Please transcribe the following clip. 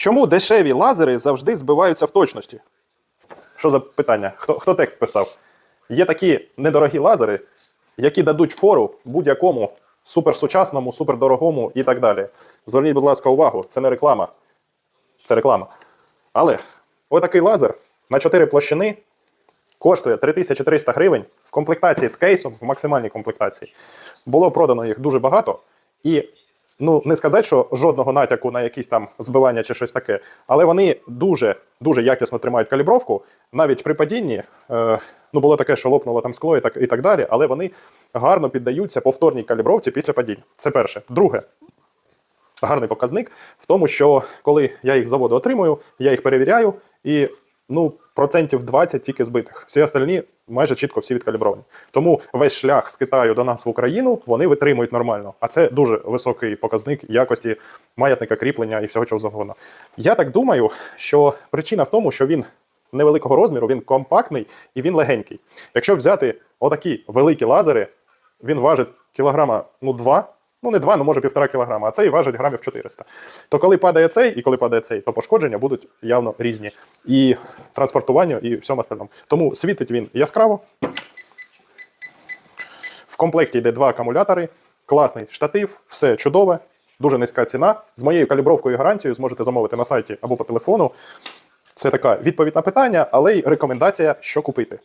Чому дешеві лазери завжди збиваються в точності? Що за питання? Хто, хто текст писав? Є такі недорогі лазери, які дадуть фору будь-якому суперсучасному, супердорогому і так далі. Зверніть, будь ласка, увагу, це не реклама. Це реклама. Але отакий лазер на 4 площини коштує 3300 гривень в комплектації з кейсом, в максимальній комплектації. Було продано їх дуже багато. І ну, не сказати, що жодного натяку на якісь там збивання чи щось таке, але вони дуже дуже якісно тримають калібровку. Навіть при падінні, е, ну було таке, що лопнуло там скло і так, і так далі, але вони гарно піддаються повторній калібровці після падіння. Це перше. Друге, гарний показник в тому, що коли я їх заводу отримую, я їх перевіряю і ну, процентів 20 тільки збитих. Всі остальні майже чітко всі відкалібровані. Тому весь шлях з Китаю до нас в Україну вони витримують нормально. А це дуже високий показник якості маятника кріплення і всього чого завгодно. Я так думаю, що причина в тому, що він невеликого розміру, він компактний і він легенький. Якщо взяти отакі великі лазери, він важить кілограма ну, 2, ну не 2, ну може півтора кілограма, а цей важить грамів 400. То коли падає цей і коли падає цей, то пошкодження будуть явно різні. І транспортування, і всьому остальному. Тому світить він яскраво. В комплекті йде два акумулятори, класний штатив, все чудове, дуже низька ціна. З моєю калібровкою і гарантією зможете замовити на сайті або по телефону. Це така відповідь на питання, але й рекомендація, що купити.